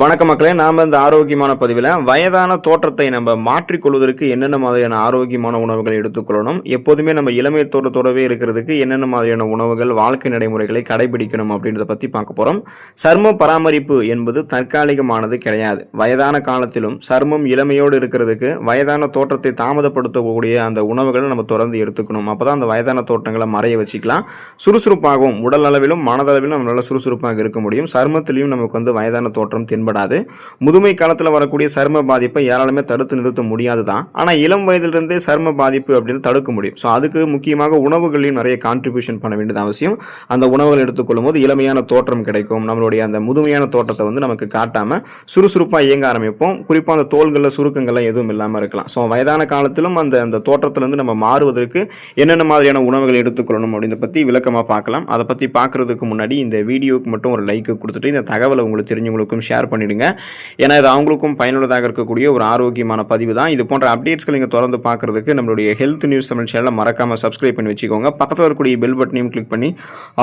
வணக்க மக்களே நாம் இந்த ஆரோக்கியமான பதிவில் வயதான தோற்றத்தை நம்ம மாற்றிக்கொள்வதற்கு என்னென்ன மாதிரியான ஆரோக்கியமான உணவுகள் எடுத்துக்கொள்ளணும் எப்போதுமே நம்ம இளமை தோற்றத்தோடவே இருக்கிறதுக்கு என்னென்ன மாதிரியான உணவுகள் வாழ்க்கை நடைமுறைகளை கடைபிடிக்கணும் அப்படின்றத பற்றி பார்க்க போகிறோம் சர்ம பராமரிப்பு என்பது தற்காலிகமானது கிடையாது. வயதான காலத்திலும் சர்மம் இளமையோடு இருக்கிறதுக்கு வயதான தோற்றத்தை தாமதப்படுத்தக்கூடிய அந்த உணவுகளை நம்ம தொடர்ந்து எடுத்துக்கணும். அப்போ தான் அந்த வயதான தோற்றங்களை மறைய வச்சுக்கலாம். சுறுசுறுப்பாகவும் உடல் அளவிலும் மனதளவிலும் நம்மளால் சுறுசுறுப்பாக இருக்க முடியும். சர்மத்திலையும் நமக்கு வந்து வயதான தோற்றம் தென்படாது முதுமை காலத்தில் வரக்கூடிய சர்ம பாதிப்பை யாராலுமே தடுத்து நிறுத்த முடியாது தான் ஆனால் இளம் வயதிலிருந்தே சர்ம பாதிப்பு அப்படின்னு தடுக்க முடியும். ஸோ அதுக்கு முக்கியமாக உணவுகளையும் நிறைய கான்ட்ரிபியூஷன் பண்ண வேண்டியது அவசியம். அந்த உணவுகள் எடுத்துக்கொள்ளும் போது இளமையான தோற்றம் கிடைக்கும். நம்மளுடைய அந்த முதுமையான தோற்றத்தை வந்து நமக்கு காட்டாமல் சுறுசுறுப்பாக இயங்க ஆரம்பிப்போம். குறிப்பாக அந்த தோள்களில் சுருக்கங்கள்லாம் எதுவும் இல்லாமல் இருக்கலாம். ஸோ வயதான காலத்திலும் அந்த அந்த தோற்றத்திலிருந்து நம்ம மாறுவதற்கு என்னென்ன மாதிரியான உணவுகள் எடுத்துக்கொள்ளணும் அப்படின்றத பற்றி விளக்கமாக பார்க்கலாம். அதை பற்றி பார்க்குறதுக்கு முன்னாடி இந்த வீடியோவுக்கு மட்டும் ஒரு லைக் கொடுத்துட்டு இந்த தகவலை உங்களுக்கு தெரிஞ்சவங்களுக்கும் ஷேர் பண்ணி பண்ணிவிடுங்க ஏன்னா இது அவங்களுக்கும் பயனுள்ளதாக இருக்கக்கூடிய ஒரு ஆரோக்கியமான பதிவு தான். இது போன்ற அப்டேட்ஸ்கள் நீங்கள் தொடர்ந்து பார்க்குறதுக்கு நம்மளுடைய ஹெல்த் நியூஸ் தமிழ் சேனலை மறக்காமல் சப்ஸ்கிரைப் பண்ணி வச்சுக்கோங்க. பக்கத்தில் இருக்கக்கூடிய பெல் பட்டனையும் கிளிக் பண்ணி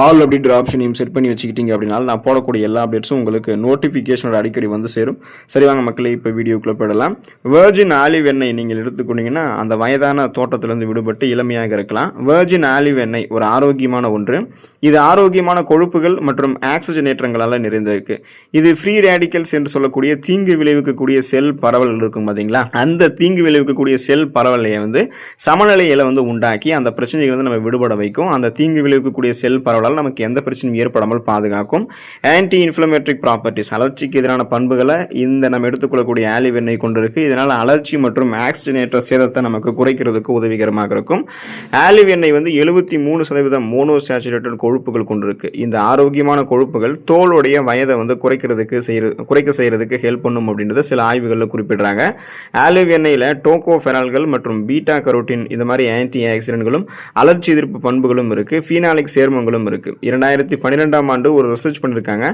ஆல் அப்படின்ற ஆப்ஷனையும் செட் பண்ணி வச்சுக்கிட்டீங்க அப்படின்னா நான் போடக்கூடிய எல்லா அப்டேட்ஸும் உங்களுக்கு நோட்டிஃபிகேஷனோட அடிக்கடி வந்து சேரும். சரி வாங்க மக்களே இப்போ வீடியோக்குள்ளே போயிடலாம். வேர்ஜின் ஆலிவ் எண்ணெய் நீங்கள் எடுத்துக்கொண்டீங்கன்னா அந்த வயதான தோட்டத்திலிருந்து விடுபட்டு இளமையாக இருக்கலாம். வேர்ஜின் ஆலிவ் எண்ணெய் ஒரு ஆரோக்கியமான ஒன்று. இது ஆரோக்கியமான கொழுப்புகள் மற்றும் ஆக்சிஜனேற்றங்களால் நிறைந்திருக்கு. இது ஃப்ரீ ரேடிக்கல் ரேடிக்கல்ஸ் என்று சொல்லக்கூடிய தீங்கு விளைவிக்கக்கூடிய செல் பரவல் இருக்கும் பார்த்தீங்களா அந்த தீங்கு விளைவிக்கக்கூடிய செல் பரவலையை வந்து சமநிலையில வந்து உண்டாக்கி அந்த பிரச்சனைகள் வந்து நம்ம விடுபட வைக்கும். அந்த தீங்கு விளைவிக்கக்கூடிய செல் பரவலால் நமக்கு எந்த பிரச்சனையும் ஏற்படாமல் பாதுகாக்கும். ஆன்டி இன்ஃப்ளமேட்ரிக் ப்ராப்பர்ட்டிஸ் அலர்ச்சிக்கு எதிரான பண்புகளை இந்த நம்ம எடுத்துக்கொள்ளக்கூடிய ஆலிவ் எண்ணெய் கொண்டிருக்கு. இதனால் அலர்ச்சி மற்றும் ஆக்சிஜனேற்ற சேதத்தை நமக்கு குறைக்கிறதுக்கு உதவிகரமாக இருக்கும். ஆலிவ் எண்ணெய் வந்து எழுபத்தி மூணு சதவீதம் மோனோ சேச்சுரேட்டட் கொழுப்புகள் கொண்டிருக்கு. இந்த ஆரோக்கியமான கொழுப்புகள் தோலுடைய வயதை வந்து குறைக்கிறதுக்கு செய்ய குறைக்க செய்கிறதுக்கு ஹெல்ப் பண்ணும் அப்படின்றத சில ஆய்வுகளில் குறிப்பிடுறாங்க. ஆலிவ் எண்ணெயில் டோகோஃபெரால்கள் மற்றும் பீட்டா கரோட்டின் இந்த மாதிரி ஆன்டி ஆக்சிடென்ட்களும் அலர்ச்சி எதிர்ப்பு பண்புகளும் இருக்குது ஃபீனாலிக் சேர்மங்களும் இருக்குது இரண்டாயிரத்தி பன்னிரெண்டாம் ஆண்டு ஒரு ரிசர்ச் பண்ணியிருக்காங்க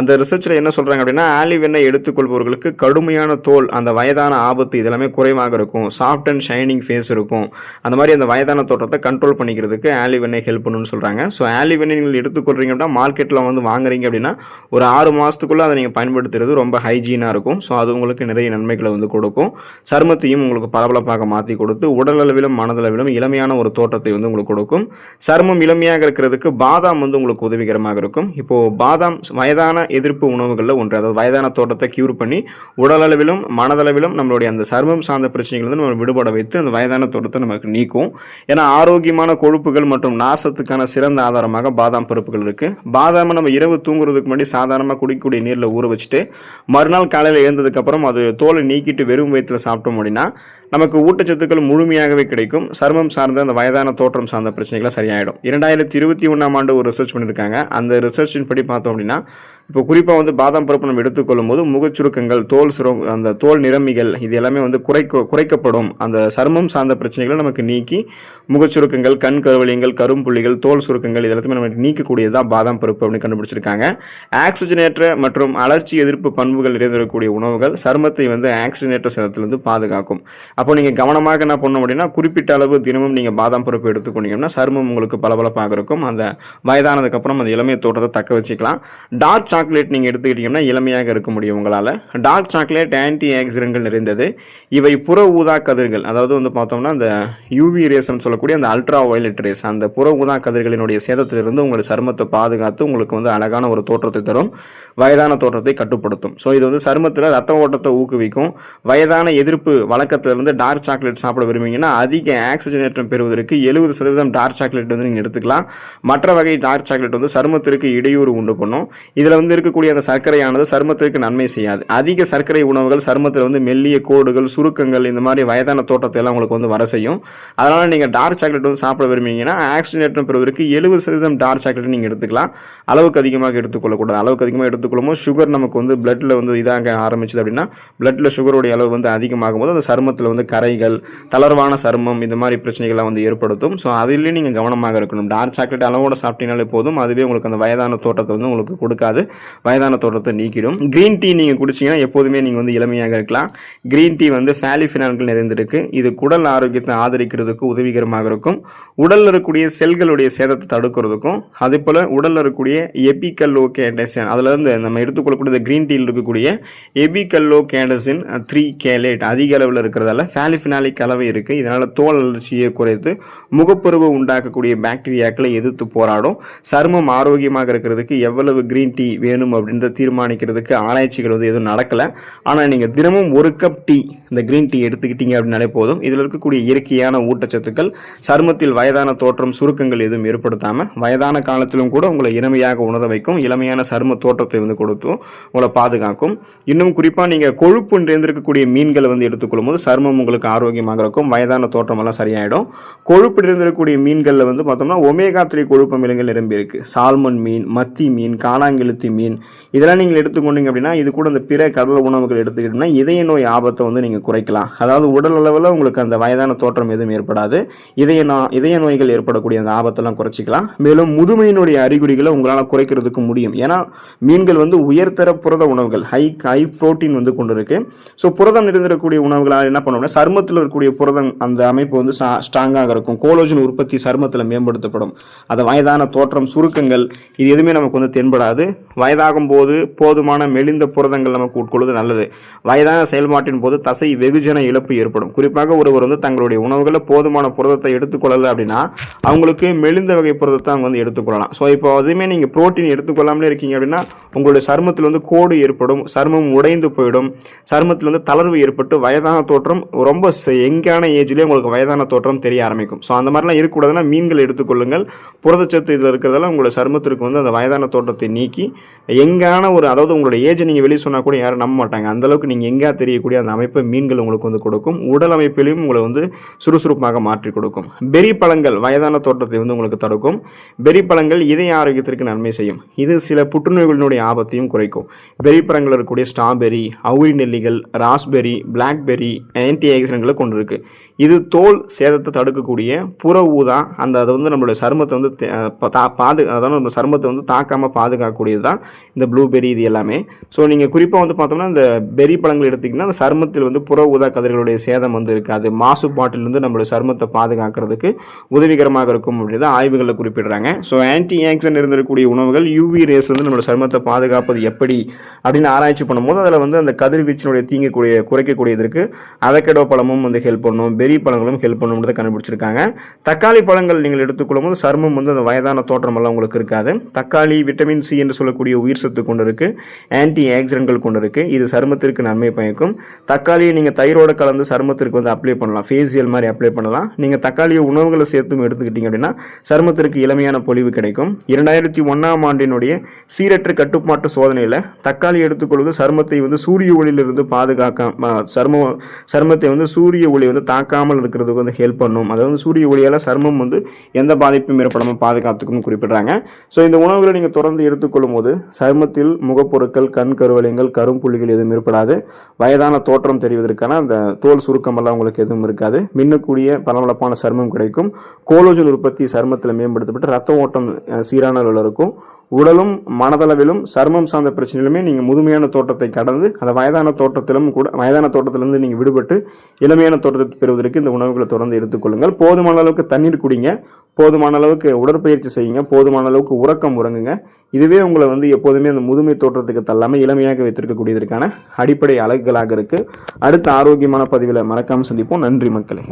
அந்த ரிசர்ச்சில் என்ன சொல்கிறாங்க அப்படின்னா ஆலிவ் எண்ணெய் எடுத்துக்கொள்பவர்களுக்கு கடுமையான தோல் அந்த வயதான ஆபத்து இதெல்லாமே குறைவாக இருக்கும். சாஃப்ட் அண்ட் ஷைனிங் ஃபேஸ் இருக்கும். அந்த மாதிரி அந்த வயதான தோற்றத்தை கண்ட்ரோல் பண்ணிக்கிறதுக்கு ஆலிவ் எண்ணெய் ஹெல்ப் பண்ணுன்னு சொல்கிறாங்க ஸோ ஆலிவ் எண்ணெய் நீங்கள் எடுத்துக்கொள்கிறீங்க அப்படின்னா மார்க்கெட்டில் வந்து வாங்குறீங்க அப்படின்னா ஒரு ஆறு மாதத்துக்குள்ளே அதை நீங்கள் அப்படிங்கிறது ரொம்ப ஹைஜீனாக இருக்கும். ஸோ அது உங்களுக்கு நிறைய நன்மைகளை வந்து கொடுக்கும். சருமத்தையும் உங்களுக்கு பளபளப்பாக மாற்றி கொடுத்து உடலளவிலும் மனதளவிலும் இளமையான ஒரு தோற்றத்தை வந்து உங்களுக்கு கொடுக்கும். சருமம் இளமையாக இருக்கிறதுக்கு பாதாம் வந்து உங்களுக்கு உதவிகரமாக இருக்கும். இப்போது பாதாம் வயதான எதிர்ப்பு உணவுகளில் ஒன்று அதாவது வயதான தோட்டத்தை க்யூர் பண்ணி உடலளவிலும் மனதளவிலும் நம்மளுடைய அந்த சருமம் சார்ந்த பிரச்சனைகள் வந்து நம்ம விடுபட வைத்து அந்த வயதான தோட்டத்தை நமக்கு நீக்கும். ஏன்னா ஆரோக்கியமான கொழுப்புகள் மற்றும் நாசத்துக்கான சிறந்த ஆதாரமாக பாதாம் பருப்புகள் இருக்குது பாதாமை நம்ம இரவு தூங்குறதுக்கு முன்னாடி சாதாரணமாக குடிக்கக்கூடிய நீரில் ஊற வச்சுட்டு மறுநாள் காலையில் எழுந்ததுக்கப்புறம் அது தோலை நீக்கிட்டு வெறும் வயிற்றில் சாப்பிட்டோம் அப்படின்னா நமக்கு ஊட்டச்சத்துக்கள் முழுமையாகவே கிடைக்கும். சருமம் சார்ந்த அந்த வயதான தோற்றம் சார்ந்த பிரச்சனைகளை சரியாயிடும். இரண்டாயிரத்தி இருபத்தி ஒன்றாம் ஆண்டு ஒரு ரிசர்ச் பண்ணியிருக்காங்க. அந்த ரிசர்ச்சின் படி பார்த்தோம் அப்படின்னா இப்போ குறிப்பாக வந்து பாதாம் பருப்பு நம்ம எடுத்துக்கொள்ளும் போது முகச்சுருக்கங்கள் தோல் சுரம் அந்த தோல் நிறமிகள் இது எல்லாமே வந்து குறைக்க குறைக்கப்படும். அந்த சருமம் சார்ந்த பிரச்சனைகளை நமக்கு நீக்கி முகச்சுருக்கங்கள் கண் கருவலியங்கள் கரும்புள்ளிகள் தோல் சுருக்கங்கள் இது எல்லாத்தையுமே நமக்கு நீக்கக்கூடியதான் பாதாம் பருப்பு அப்படின்னு கண்டுபிடிச்சிருக்காங்க. ஆக்சிஜனேற்ற மற்றும் அலர்ச்சி எதிர்ப்பு பண்புகள் நிறைந்திருக்கக்கூடிய உணவுகள் சருமத்தை வந்து ஆக்சிஜனேற்ற சேதத்திலிருந்து பாதுகாக்கும். அப்போ நீங்கள் கவனமாக என்ன பண்ணணும் அப்படின்னா குறிப்பிட்ட அளவு தினமும் நீங்கள் பாதாம் பருப்பு எடுத்துக்கொண்டீங்கன்னா சருமம் உங்களுக்கு பளபளப்பாக இருக்கும். அந்த வயதானதுக்கப்புறம் அந்த இளமைய தோற்றத்தை தக்க வச்சுக்கலாம். டார்க் சாக்லேட் நீங்கள் எடுத்துக்கிட்டிங்கன்னா இளமையாக இருக்க முடியும் உங்களால். டார்க் சாக்லேட் ஆன்டி ஆக்சிடென்ட்கள் நிறைந்தது. இவை புற ஊதா கதிர்கள் அதாவது வந்து பார்த்தோம்னா அந்த யூவி ரேஸ்ன்னு சொல்லக்கூடிய அந்த அல்ட்ரா வயலட் ரேஸ் அந்த புற ஊதா கதிர்களினுடைய சேதத்திலிருந்து உங்கள் சருமத்தை பாதுகாத்து உங்களுக்கு வந்து அழகான ஒரு தோற்றத்தை தரும். வயதான தோற்றத்தை கட்டுப்படுத்தும். ஸோ இது வந்து சருமத்தில் ரத்த ஓட்டத்தை ஊக்குவிக்கும். வயதான எதிர்ப்பு வழக்கத்திலிருந்து டார்க் சாக்லேட் சாப்பிட விரும்பிங்கன்னா அதிக ஆக்சிஜனேற்றம் பெறுவதற்கு எழுபது சதவீதம் டார்க் சாக்லேட் வந்து நீங்கள் எடுத்துக்கலாம். மற்ற வகை டார்க் சாக்லேட் வந்து சருமத்திற்கு இடையூறு உண்டு பண்ணும். இதில் வந்து இருக்கக்கூடிய அந்த சர்க்கரையானது சருமத்திற்கு நன்மை செய்யாது. அதிக சர்க்கரை உணவுகள் சருமத்தில் வந்து மெல்லிய கோடுகள் சுருக்கங்கள் இந்த மாதிரி வயதான தோட்டத்தை எல்லாம் உங்களுக்கு வந்து வர செய்யும். அதனால் நீங்கள் டார்க் சாக்லேட் வந்து சாப்பிட விரும்பிங்கன்னா ஆக்சிஜனேற்றம் பெறுவதற்கு எழுபது சதவீதம் டார்க் சாக்லேட் நீங்கள் எடுத்துக்கலாம். அளவுக்கு அதிகமாக எடுத்துக்கொள்ளக்கூடாது. அளவுக்கு அதிகமாக எடுத்துக்கொள்ளும் சுகர் நமக்கு வந்து பிளட்டில் வந்து இதாக ஆரம்பிச்சது அப்படின்னா பிளட்டில் சுகருடைய அளவு வந்து அதிகமாகும் போது அந்த சருமத்தில் வந்து கரைகள் தளர்வான சருமம் இந்த மாதிரி பிரச்சனைகள்லாம் வந்து ஏற்படுத்தும். ஸோ அதிலே நீங்கள் கவனமாக இருக்கணும். டார்க் சாக்லேட் அளவோட சாப்பிட்டீங்கனாலே போதும். அதுவே உங்களுக்கு அந்த வயதான தோற்றத்தை வந்து உங்களுக்கு கொடுக்காது. வயதான தோற்றத்தை நீக்கிடும். க்ரீன் டீ நீங்கள் குடிச்சீங்கன்னா எப்போதுமே நீங்கள் வந்து இளமையாக இருக்கலாம். க்ரீன் டீ வந்து ஃபேலிஃபினான்கள் நிறைந்திருக்கு. இது குடல் ஆரோக்கியத்தை ஆதரிக்கிறதுக்கு உதவிகரமாக இருக்கும். உடலில் இருக்கக்கூடிய செல்களுடைய சேதத்தை தடுக்கிறதுக்கும் அதே போல் உடலில் இருக்கக்கூடிய எபிக்கல் ஓகே அதில் இருந்து நம்ம எடுத்துக்கொள்ளக்கூடிய க்ரீன் டீயில் இருக்கக்கூடிய எபிகல்லோ கேண்டசின் த்ரீ கேலேட் அதிக அளவில் இருக்கிறதால ஃபேலிஃபினாலிக் கலவை இருக்குது இதனால் தோல் அலர்ச்சியை குறைத்து முகப்பருவை உண்டாக்கக்கூடிய பாக்டீரியாக்களை எதிர்த்து போராடும். சருமம் ஆரோக்கியமாக இருக்கிறதுக்கு எவ்வளவு க்ரீன் டீ வேணும் அப்படின்றத தீர்மானிக்கிறதுக்கு ஆராய்ச்சிகள் வந்து எதுவும் நடக்கலை. ஆனால் நீங்கள் தினமும் ஒரு கப் டீ இந்த க்ரீன் டீ எடுத்துக்கிட்டீங்க அப்படின்னாலே போதும். இதில் இருக்கக்கூடிய இயற்கையான ஊட்டச்சத்துக்கள் சருமத்தில் வயதான தோற்றம் சுருக்கங்கள் எதுவும் ஏற்படுத்தாமல் வயதான காலத்திலும் கூட உங்களை இளமையாக உணர வைக்கும். இளமையான சரும தோற்றத்தை வந்து கொடுத்தும் உங்களை பாதுகாக்கும். இன்னும் குறிப்பாக நீங்கள் கொழுப்பு நிறைந்திருக்கக்கூடிய மீன்களை வந்து எடுத்துக்கொள்ளும் போது சருமம் உங்களுக்கு ஆரோக்கியமாக இருக்கும். வயதான தோற்றமெல்லாம் சரியாயிடும். கொழுப்பு நிறைந்திருக்கக்கூடிய மீன்களில் வந்து பார்த்தோம்னா ஒமேகா த்ரீ கொழுப்பு மீன்கள் நிரம்பி இருக்கு. சால்மன் மீன் மத்தி மீன் காணாங்கெழுத்தி மீன். இதெல்லாம் நீங்கள் எடுத்துக்கொண்டீங்க அப்படின்னா இது கூட இந்த பிற கடல் உணவுகள் எடுத்துக்கிட்டோம்னா இதய நோய் ஆபத்தை வந்து நீங்கள் குறைக்கலாம். அதாவது உடல் அளவில் உங்களுக்கு அந்த வயதான தோற்றம் எதுவும் ஏற்படாது. இதய நோ இதய நோய்கள் ஏற்படக்கூடிய அந்த ஆபத்தெல்லாம் குறைச்சிக்கலாம். மேலும் முதுமையினுடைய அறிகுறிகளை உங்களால் குறைக்கிறதுக்கு முடியும். ஏன்னா மீன்கள் வந்து உயர்தர புரத உணவுகள் ஹை ஹை ப்ரோட்டீன் வந்து கொண்டு இருக்கு ஸோ புரதம் நிறைந்திருக்கக்கூடிய உணவுகளால் என்ன பண்ணணும்னா சருமத்தில் இருக்கக்கூடிய புரதம் அந்த அமைப்பு வந்து ஸ்ட்ராங்காக இருக்கும். கோலோஜன் உற்பத்தி சருமத்தில் மேம்படுத்தப்படும். அந்த வயதான தோற்றம் சுருக்கங்கள் இது எதுவுமே நமக்கு வந்து தென்படாது. வயதாகும் போது போதுமான மெலிந்த புரதங்கள் நமக்கு உட்கொள்வது நல்லது. வயதான செயல்பாட்டின் போது தசை வெகுஜன இழப்பு ஏற்படும். குறிப்பாக ஒருவர் வந்து தங்களுடைய உணவுகளில் போதுமான புரதத்தை எடுத்துக்கொள்ளலை அப்படின்னா அவங்களுக்கு மெலிந்த வகை புரதத்தை அவங்க வந்து எடுத்துக்கொள்ளலாம். ஸோ இப்போ அதுவுமே நீங்கள் புரோட்டீன் எடுத்துக்கொள்ளாமலே இருக்கீங்க அப்படின்னா உங்களுடைய சருமத்தில் வந்து கோடு ஏற்படும் சருமம் உடைந்து போயிடும். சருமத்தில் வந்து தளர்வு ஏற்பட்டு வயதான தோற்றம் ரொம்ப எங்கான ஏஜ்லேயே உங்களுக்கு வயதான தோற்றம் தெரிய ஆரம்பிக்கும். ஸோ அந்த மாதிரிலாம் இருக்கக்கூடாதுன்னா மீன்கள் எடுத்துக்கொள்ளுங்கள் புரதச்சத்து இதில் இருக்கிறதால உங்களோட சருமத்திற்கு வந்து அந்த வயதான தோற்றத்தை நீக்கி எங்கான ஒரு அதாவது உங்களோட ஏஜ் நீங்கள் வெளியே சொன்னால் கூட யாரும் நம்ப மாட்டாங்க. அந்தளவுக்கு நீங்கள் எங்கேயா தெரியக்கூடிய அந்த அமைப்பை மீன்கள் உங்களுக்கு வந்து கொடுக்கும். உடல் அமைப்பிலையும் உங்களை வந்து சுறுசுறுப்பாக மாற்றி கொடுக்கும். பெரி பழங்கள் வயதான தோற்றத்தை வந்து உங்களுக்கு தடுக்கும். பெரி பழங்கள் இதய ஆரோக்கியத்திற்கு நன்மை செய்யும். இது சில புற்றுநோய்களினுடைய ஆபத்தையும் குறைக்கும். வெளிப்புறங்களில் இருக்கக்கூடிய ஸ்ட்ராபெரி அவுரி நெல்லிகள் ராஸ்பெரி பிளாக்பெரி ஆன்டி ஆக்சிடென்ட்களை கொண்டுருக்கு. இது தோல் சேதத்தை தடுக்கக்கூடிய புற ஊதா அந்த அதை வந்து நம்மளுடைய சருமத்தை வந்து பாது அதாவது நம்ம சருமத்தை வந்து தாக்காமல் பாதுகாக்கக்கூடியது தான் இந்த ப்ளூபெரி இது எல்லாமே. ஸோ நீங்கள் குறிப்பாக வந்து பார்த்தோம்னா இந்த பெரி பழங்கள் எடுத்திங்கன்னா அந்த சருமத்தில் வந்து புற ஊதா கதிர்களுடைய சேதம் வந்து இருக்காது மாசுபாட்டிலிருந்து நம்மளுடைய சருமத்தை பாதுகாக்கிறதுக்கு உதவிகரமாக இருக்கும் அப்படின்னு ஆய்வுகளில் குறிப்பிடுறாங்க. ஸோ ஆன்டி ஆக்சிடென்ட் இருந்திருக்கக்கூடிய உணவுகள் யூவி ரேஸ் வந்து நம்மளோட சருமத்தை பாதுகாப்பது எப்படி அப்படின்னு ஆராய்ச்சி பண்ணும்போது அதில் வந்து அந்த கதிர்வீச்சினுடைய தீங்கக்கூடிய குறைக்கக்கூடியதற்கு அவக்கடோ பழமும் வந்து ஹெல்ப் பண்ணும். பெரி பழங்களும் ஹெல்ப் பண்ணுன்றதை கண்டுபிடிச்சிருக்காங்க. தக்காளி பழங்கள் நீங்கள் எடுத்துக்கொள்ளும் போது சர்மம் வந்து அந்த வயதான தோற்றம் எல்லாம் உங்களுக்கு இருக்காது. தக்காளி விட்டமின் சி என்று சொல்லக்கூடிய உயிர் சத்து கொண்டு இருக்குது ஆன்டி ஆக்சிடென்ட்கள் கொண்டு இருக்குது இது சருமத்திற்கு நன்மை பயக்கும். தக்காளியை நீங்கள் தயிரோட கலந்து சருமத்திற்கு வந்து அப்ளை பண்ணலாம். ஃபேசியல் மாதிரி அப்ளை பண்ணலாம். நீங்கள் தக்காளியை உணவுகளை சேர்த்தும் எடுத்துக்கிட்டீங்க அப்படின்னா சருமத்திற்கு இளமையான பொலிவு கிடைக்கும். இரண்டாயிரத்தி ஒன்றாம் ஆண்டினுடைய சீரற்ற கட்டுப்பாட்டு சோதனையில் தக்காளி எடுத்துக்கொள்வது சருமத்தை வந்து சூரிய ஒளியிலிருந்து பாதுகாக்க சரும சருமத்தை வந்து சூரிய ஒளி வந்து தாக்க தாக்காமல் இருக்கிறதுக்கு வந்து ஹெல்ப் பண்ணும். அதாவது வந்து சூரிய ஒளியால் சர்மம் வந்து எந்த பாதிப்பும் ஏற்படாமல் பாதுகாத்துக்கும் குறிப்பிட்றாங்க. ஸோ இந்த உணவுகளை நீங்கள் தொடர்ந்து எடுத்துக்கொள்ளும் போது சருமத்தில் முகப்பொருட்கள் கண் கருவலயங்கள் கரும்புள்ளிகள் எதுவும் ஏற்படாது. வயதான தோற்றம் தெரிவதற்கான அந்த தோல் சுருக்கமெல்லாம் உங்களுக்கு எதுவும் இருக்காது. மின்னக்கூடிய பளபளப்பான சருமம் கிடைக்கும். கோலோஜன் உற்பத்தி சருமத்தில் மேம்படுத்தப்பட்டு ரத்த ஓட்டம் சீரான அளவில் இருக்கும். உடலும் மனதளவிலும் சர்மம் சார்ந்த பிரச்சனையிலுமே நீங்கள் முதுமையான தோட்டத்தை கடந்து அந்த வயதான தோட்டத்திலும் கூட வயதான தோட்டத்திலிருந்து நீங்கள் விடுபட்டு இளமையான தோட்டத்தை பெறுவதற்கு இந்த உணவுகளை தொடர்ந்து எடுத்துக்கொள்ளுங்கள் போதுமான அளவுக்கு தண்ணீர் குடிங்க. போதுமான அளவுக்கு உடற்பயிற்சி செய்யுங்க. போதுமான அளவுக்கு உறக்கம் உறங்குங்க. இதுவே உங்களை வந்து எப்போதுமே அந்த முதுமை தோற்றத்துக்கு தள்ளாமல் இளமையாக வைத்திருக்கக்கூடியதற்கான அடிப்படை அழகுகளாக இருக்குது அடுத்த ஆரோக்கியமான பதிவில் மறக்காமல் சந்திப்போம். நன்றி மக்களே.